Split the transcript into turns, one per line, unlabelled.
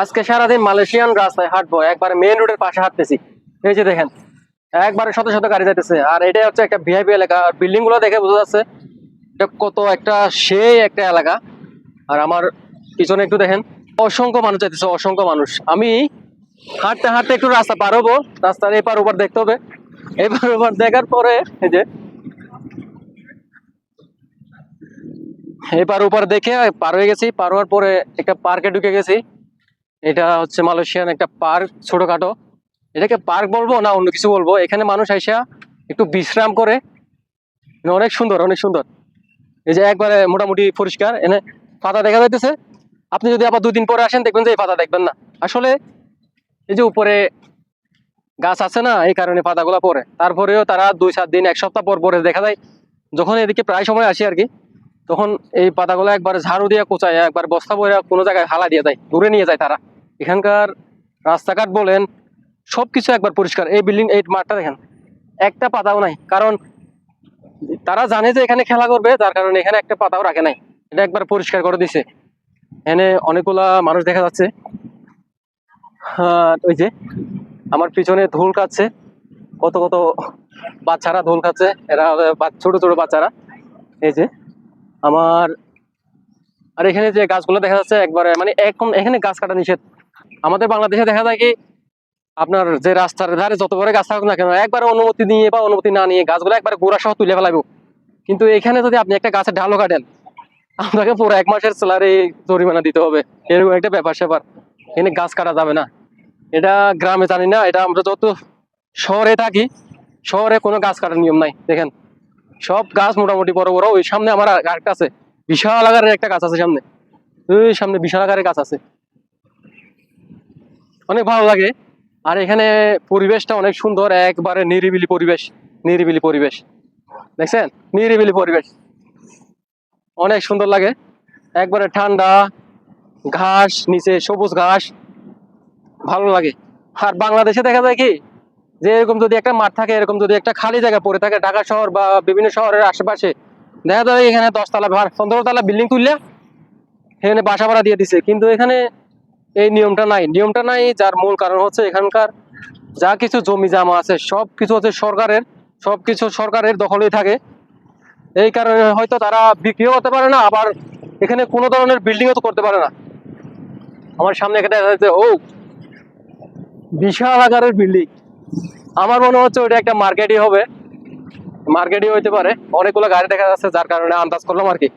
আজকে সারাদিন মালয়েশিয়ান রাস্তায় হাঁটবো। একবারে মেইন রোডের পাশে হাঁটতেছি। এই যে দেখেন, একবারে শত শত গাড়ি যাইতেছে। আর এটা হচ্ছে একটা ভিআইপি এলাকা। আর বিল্ডিংগুলো দেখে বোঝা যাচ্ছে এটা কত একটা সেই একটা এলাকা। আর আমার পিছনে একটু দেখেন, অসংখ্য মানুষ যাইতেছে, অসংখ্য মানুষ। আমি হাঁটতে হাঁটতে একটু রাস্তা পার হব। রাস্তার এপার ওপার দেখতে হবে। এপার ওপার দেখার পরে, এই যে এপার ওপার দেখে পার হয়ে গেছি। পার হওয়ার পরে একটা পার্কে ঢুকে গেছি। এটা হচ্ছে মালয়েশিয়ান একটা পার্ক ছোটখাটো। এটাকে পার্ক বলব না অন্য কিছু বলব? এখানে মানুষ আইসা একটু বিশ্রাম করে। অনেক সুন্দর অনেক সুন্দর। এই যে একবারে মোটামুটি পরিষ্কার। এনে পাতা দেখা যাইতেছে। আপনি যদি আবার দুদিন পরে আসেন, দেখবেন যে এই পাতা দেখবেন না। আসলে এই যে উপরে গাছ আছে না, এই কারণে পাতাগুলো পরে তারপরেও তারা দুই, সাত দিন, এক সপ্তাহ পর পরে দেখা যায়, যখন এদিকে প্রায় সময় আসি আর কি। তখন এই পাতাগুলো একবার ঝাড়ু দিয়ে কোচায়, একবার বস্তা বইরা কোনো জায়গায় হালা দিয়ে যায় দূরে নিয়ে যায় তারা। এখানকার রাস্তাঘাট বলেন, সবকিছু একবার পরিষ্কার। এই বিল্ডিং এই মাঠটা দেখেন, একটা পাতাও নাই। কারণ তারা জানে যে এখানে খেলা করবে তার কারণে এখানে একটা পাতাও রাখে নাই। এটা একবার পরিষ্কার করে দিছে। এখানে অনেকগুলা মানুষ দেখা যাচ্ছে। ওই যে, আমার পিছনে ধুল খাচ্ছে কত কত বাচ্চারা ধুল খাচ্ছে এরা, ছোট ছোট বাচ্চারা। এই যে আমার আর এখানে যে গাছগুলো দেখা যাচ্ছে একবারে মানে এখন এখানে গাছ কাটা নিষেধ। আমাদের বাংলাদেশে দেখা যায় কি, আপনার যে রাস্তার ধারে যত বড় গাছ থাকুক না কেন, একবার অনুমতি নিয়ে বা অনুমতি না নিয়ে গাছগুলো একবার গোড়া সহ তুলে ফেলাবো কিন্তু এখানে যদি আপনি একটা গাছের ঢালও কাটেন, আপনাকে পুরো এক মাসের স্যালারি জরিমানা দিতে হবে। এরকম একটা ব্যাপার স্যাপার। এখানে গাছ কাটা যাবে না। এটা গ্রামে জানি না, এটা আমরা যত শহরে থাকি, শহরে কোনো গাছ কাটার নিয়ম নাই। দেখেন। সব গাছ মোটামুটি বড় বড়। ওই সামনে আমার আরেকটা আছে। বিশাল আকারের একটা গাছ আছে সামনে। ওই সামনে বিশাল আকারের গাছ আছে। অনেক ভালো লাগে। আর এখানে পরিবেশটা অনেক সুন্দর, একবারে নিরিবিলি পরিবেশ নিরিবিলি পরিবেশ। দেখছেন? নিরিবিলি পরিবেশ। অনেক সুন্দর লাগে। একবারে ঠান্ডা, ঘাস, নিচে সবুজ ঘাস। ভালো লাগে। আর বাংলাদেশে দেখা যায় কি যে এরকম যদি একটা মাঠ থাকে, এরকম যদি একটা খালি জায়গা পড়ে থাকে, ঢাকা শহর বা বিভিন্ন শহরের আশেপাশে, দেখা যায় এখানে দশতলা পনেরো তলা বিল্ডিং তুললে এখানে বাসা ভাড়া দিয়ে দিছে। কিন্তু এখানে এই নিয়মটা নাই। নিয়মটা নাই, যার মূল কারণ হচ্ছে এখানকার যা কিছু জমি জামা আছে সব কিছু হচ্ছে সরকারের সব কিছু সরকারের দখলেই থাকে। এই কারণে হয়তো তারা বিক্রিও করতে পারে না, আবার এখানে কোনো ধরনের বিল্ডিংও তো করতে পারে না। আমার সামনে এখানে ও, বিশাল আকারের বিল্ডিং আমার মনে হচ্ছে ওইটা একটা মার্কেটই হবে। মার্কেটই হইতে পারে। অনেকগুলো গাড়ি দেখা যাচ্ছে, যার কারণে আন্দাজ করলাম আর কি।